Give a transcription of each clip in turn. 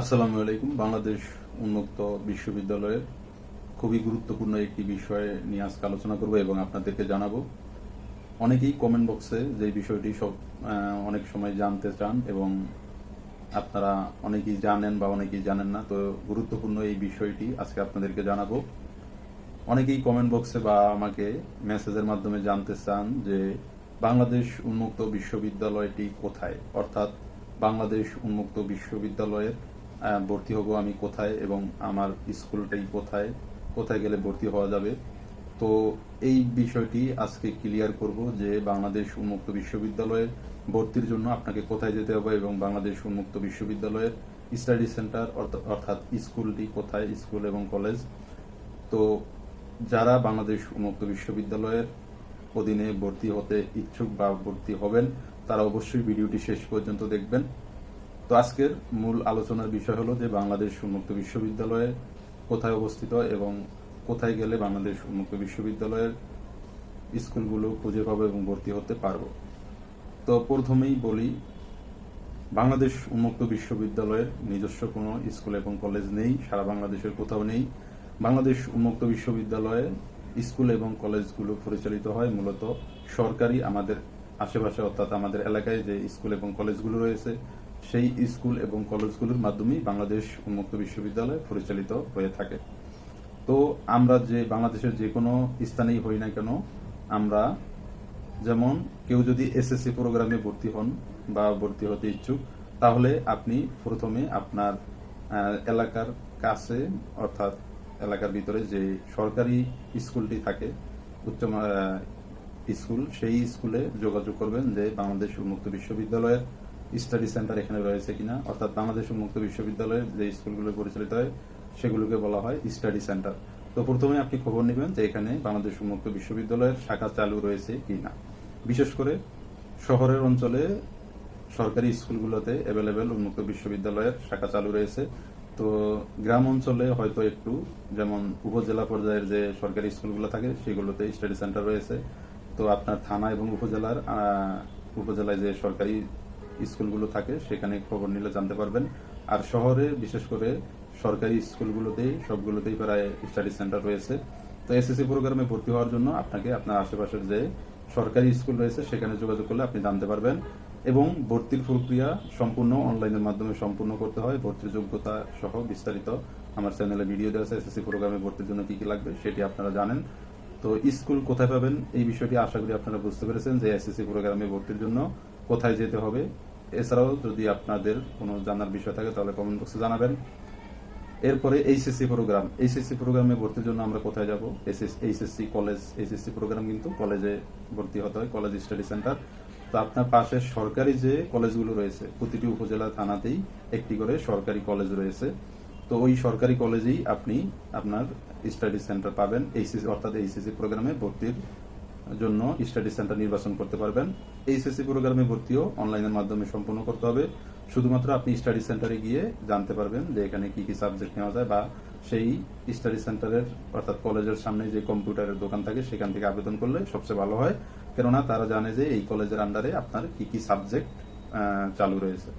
আসসালামু আলাইকুম। বাংলাদেশ উন্মুক্ত বিশ্ববিদ্যালয়ের খুবই গুরুত্বপূর্ণ একটি বিষয়ে নিয়ে আজকে আলোচনা করব এবং আপনাদেরকে জানাব। অনেকেই কমেন্ট বক্সে যে বিষয়টি সব অনেক সময় জানতে চান এবং আপনারা অনেকেই জানেন বা অনেকেই জানেন না, তো গুরুত্বপূর্ণ এই বিষয়টি আজকে আপনাদেরকে জানাব। অনেকেই কমেন্ট বক্সে বা আমাকে মেসেজের মাধ্যমে জানতে চান যে বাংলাদেশ উন্মুক্ত বিশ্ববিদ্যালয়টি কোথায়? অর্থাৎ বাংলাদেশ উন্মুক্ত বিশ্ববিদ্যালয়ের ভর্তি হব আমি কোথায় এবং আমার স্কুলটাই কোথায় কোথায় গেলে ভর্তি হওয়া যাবে। তো এই বিষয়টি আজকে ক্লিয়ার করব যে বাংলাদেশ উন্মুক্ত বিশ্ববিদ্যালয়ের ভর্তির জন্য আপনাকে কোথায় যেতে হবে এবং বাংলাদেশ উন্মুক্ত বিশ্ববিদ্যালয়ের স্টাডি সেন্টার অর্থাৎ স্কুলটি কোথায়, স্কুল এবং কলেজ। তো যারা বাংলাদেশ উন্মুক্ত বিশ্ববিদ্যালয়ের অধীনে ভর্তি হতে ইচ্ছুক বা ভর্তি হবেন, তারা অবশ্যই ভিডিওটি শেষ পর্যন্ত দেখবেন। তো আজকের মূল আলোচনার বিষয় হলো যে বাংলাদেশ উন্মুক্ত বিশ্ববিদ্যালয়ে কোথায় অবস্থিত এবং কোথায় গেলে বাংলাদেশ উন্মুক্ত বিশ্ববিদ্যালয়ের স্কুলগুলো খুঁজে পাবো এবং ভর্তি হতে পারব। তো প্রথমেই বলি, বাংলাদেশ উন্মুক্ত বিশ্ববিদ্যালয়ের নিজস্ব কোনো স্কুল এবং কলেজ নেই, সারা বাংলাদেশের কোথাও নেই। বাংলাদেশ উন্মুক্ত বিশ্ববিদ্যালয়ে স্কুল এবং কলেজগুলো পরিচালিত হয় মূলত সরকারি, আমাদের আশেপাশে অর্থাৎ আমাদের এলাকায় যে স্কুল এবং কলেজগুলো রয়েছে সেই স্কুল এবং কলেজগুলোর মাধ্যমেই বাংলাদেশ উন্মুক্ত বিশ্ববিদ্যালয় পরিচালিত হয়ে থাকে। তো আমরা যে বাংলাদেশের যে কোনো স্থানেই হই না কেন, আমরা যেমন কেউ যদি এসএসসি প্রোগ্রামে ভর্তি হন বা ভর্তি হতে ইচ্ছুক, তাহলে আপনি প্রথমে আপনার এলাকার কাছে, অর্থাৎ এলাকার ভিতরে যে সরকারি স্কুলটি থাকে, উচ্চ স্কুল, সেই স্কুলে যোগাযোগ করবেন যে বাংলাদেশ উন্মুক্ত বিশ্ববিদ্যালয়ের স্টাডি সেন্টার এখানে রয়েছে কিনা, অর্থাৎ বাংলাদেশ উন্মুক্ত বিশ্ববিদ্যালয়ের যে স্কুলগুলো পরিচালিত হয়, সেগুলোকে বলা হয় স্টাডি সেন্টার। তো প্রথমে আপনি খবর নেবেন যে এখানে বাংলাদেশ উন্মুক্ত বিশ্ববিদ্যালয়ের শাখা চালু রয়েছে কিনা। বিশেষ করে শহরের অঞ্চলে সরকারি স্কুলগুলোতে অ্যাভেলেবেল উন্মুক্ত বিশ্ববিদ্যালয়ের শাখা চালু রয়েছে। তো গ্রাম অঞ্চলে হয়তো একটু, যেমন উপজেলা পর্যায়ের যে সরকারি স্কুলগুলো থাকে, সেগুলোতে স্টাডি সেন্টার রয়েছে। তো আপনার থানা এবং উপজেলার উপজেলায় যে সরকারি স্কুলগুলো থাকে সেখানে খবর নিলে জানতে পারবেন। আর শহরে, বিশেষ করে সরকারি স্কুলগুলোতেই, সবগুলোতেই প্রায় স্টাডি সেন্টার রয়েছে। তো এসএসসি প্রোগ্রামে ভর্তি হওয়ার জন্য আপনাকে আপনার আশেপাশের যে সরকারি স্কুল রয়েছে, সেখানে যোগাযোগ করলে আপনি জানতে পারবেন। এবং ভর্তির প্রক্রিয়া সম্পূর্ণ অনলাইনের মাধ্যমে সম্পূর্ণ করতে হয়। ভর্তির যোগ্যতা সহ বিস্তারিত আমার চ্যানেলে ভিডিও দেওয়া আছে। এসএসসি প্রোগ্রামে ভর্তির জন্য কি কি লাগবে, সেটি আপনারা জানেন। তো স্কুল কোথায় পাবেন, এই বিষয়টি আশা করি আপনারা বুঝতে পেরেছেন যে এসএসসি প্রোগ্রামে ভর্তির জন্য কোথায় যেতে হবে? এছাড়াও যদি আপনাদের কোনো জানার বিষয় থাকে, তাহলে কমেন্ট বক্সে জানাবেন। এরপরে এইচএসসি প্রোগ্রাম এইচএসসি প্রোগ্রামে ভর্তির জন্য আমরা কোথায় যাব? এইচএসসি কলেজ এইচএসসি প্রোগ্রাম কিন্তু কলেজে ভর্তি হতে হয় কলেজ স্টাডি সেন্টার তো আপনার পাশে সরকারি যে কলেজগুলো রয়েছে, প্রতিটি উপজেলা থানাতেই একটি করে সরকারি কলেজ রয়েছে। তো ওই সরকারি কলেজেই আপনি আপনার স্টাডি সেন্টার পাবেন। এইচএসসি অর্থাৎ এইচএসসি প্রোগ্রামে ভর্তির জন্য স্টাডি সেন্টার নির্বাচন করতে পারবেন। এইচএসসি প্রোগ্রামে ভর্তিও অনলাইনের মাধ্যমে সম্পূর্ণ করতে হবে। শুধুমাত্র আপনি স্টাডি সেন্টারে গিয়ে জানতে পারবেন যে এখানে কি কি সাবজেক্ট নেওয়া যায় বা সেই স্টাডি সেন্টারের অর্থাৎ কলেজের সামনে যে কম্পিউটারের দোকান থাকে, সেখান থেকে আবেদন করলে সবচেয়ে ভালো হয়। কেননা তারা জানে যে এই কলেজের আন্ডারে আপনার কি কি সাবজেক্ট চালু রয়েছে।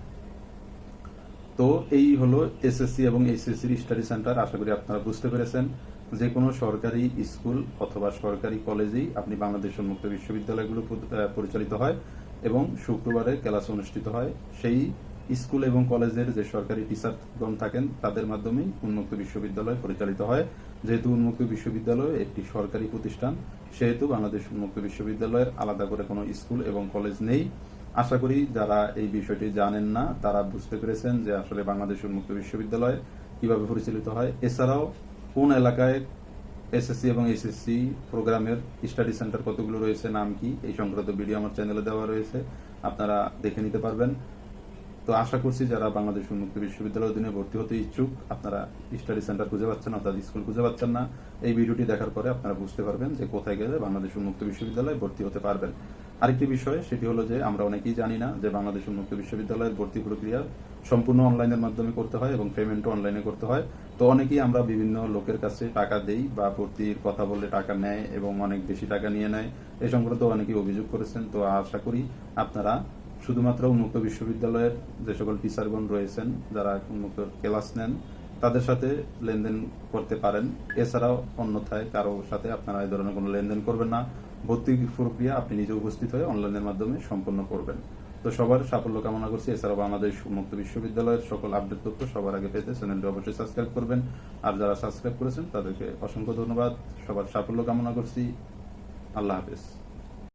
তো এই হলো এসএসসি এবং এইচএসসি স্টাডি সেন্টার। আশা করি আপনারা বুঝতে পেরেছেন। যে কোনো সরকারি স্কুল অথবা সরকারি কলেজেই আপনি বাংলাদেশ উন্মুক্ত বিশ্ববিদ্যালয়গুলো পরিচালিত হয় এবং শুক্রবারে ক্লাস অনুষ্ঠিত হয়। সেই স্কুল এবং কলেজের যে সরকারি টিচারগণ থাকেন, তাদের মাধ্যমেই উন্মুক্ত বিশ্ববিদ্যালয় পরিচালিত হয়। যেহেতু উন্মুক্ত বিশ্ববিদ্যালয় একটি সরকারি প্রতিষ্ঠান, সেহেতু বাংলাদেশ উন্মুক্ত বিশ্ববিদ্যালয়ের আলাদা করে কোনো স্কুল এবং কলেজ নেই। আশা করি যারা এই বিষয়টি জানেন না, তারা বুঝতে পেরেছেন যে আসলে বাংলাদেশ উন্মুক্ত বিশ্ববিদ্যালয় কীভাবে পরিচালিত হয়। এছাড়াও কোন এলাকায় এসএসসি এবং এসএসসি প্রোগ্রামের স্টাডি সেন্টার কতগুলো রয়েছে, নাম কি, এই সংক্রান্ত ভিডিও আমার চ্যানেলে দেওয়া রয়েছে, আপনারা দেখে নিতে পারবেন। তো আশা করছি যারা বাংলাদেশ উন্মুক্ত বিশ্ববিদ্যালয়ের অধীনে ভর্তি হতে ইচ্ছুক, আপনারা স্টাডি সেন্টার খুঁজে পাচ্ছেন, অর্থাৎ স্কুল খুঁজে পাচ্ছেন না, এই ভিডিওটি দেখার পরে আপনারা বুঝতে পারবেন যে কোথায় গেলে বাংলাদেশ উন্মুক্ত বিশ্ববিদ্যালয়ে ভর্তি হতে পারবেন। আরেকটি বিষয়, সেটি হলো যে আমরা অনেকেই জানি না যে বাংলাদেশ উন্মুক্ত বিশ্ববিদ্যালয়ের ভর্তি প্রক্রিয়া সম্পূর্ণ অনলাইনের মাধ্যমে করতে হয় এবং পেমেন্টও অনলাইনে করতে হয়। তো অনেকেই আমরা বিভিন্ন লোকের কাছে টাকা দেই বা ভর্তির কথা বললে টাকা নেয় এবং অনেক বেশি টাকা নিয়ে নেয়। এই সংক্রান্ত অনেকেই অভিযোগ করেছেন। তো আশা করি আপনারা শুধুমাত্র উন্মুক্ত বিশ্ববিদ্যালয়ের যে সকল টিচারগণ রয়েছেন, যারা উন্মুক্ত ক্লাস নেন, তাদের সাথে লেনদেন করতে পারেন। এছাড়াও অন্যথায় কারও সাথে আপনারা এই ধরনের কোনো লেনদেন করবেন না। ভর্তি প্রক্রিয়া আপনি নিজে উপস্থিত হয়ে অনলাইনের মাধ্যমে সম্পন্ন করবেন। তো সবার সাফল্য কামনা করছি। এছাড়াও বাংলাদেশ মুক্ত বিশ্ববিদ্যালয়ের সকল আপডেট তথ্য সবার আগে পেতে চ্যানেলটি অবশ্যই সাবস্ক্রাইব করবেন। আর যারা সাবস্ক্রাইব করেছেন, তাদেরকে অসংখ্য ধন্যবাদ। সবার সাফল্য কামনা করছি। আল্লাহ হাফেজ।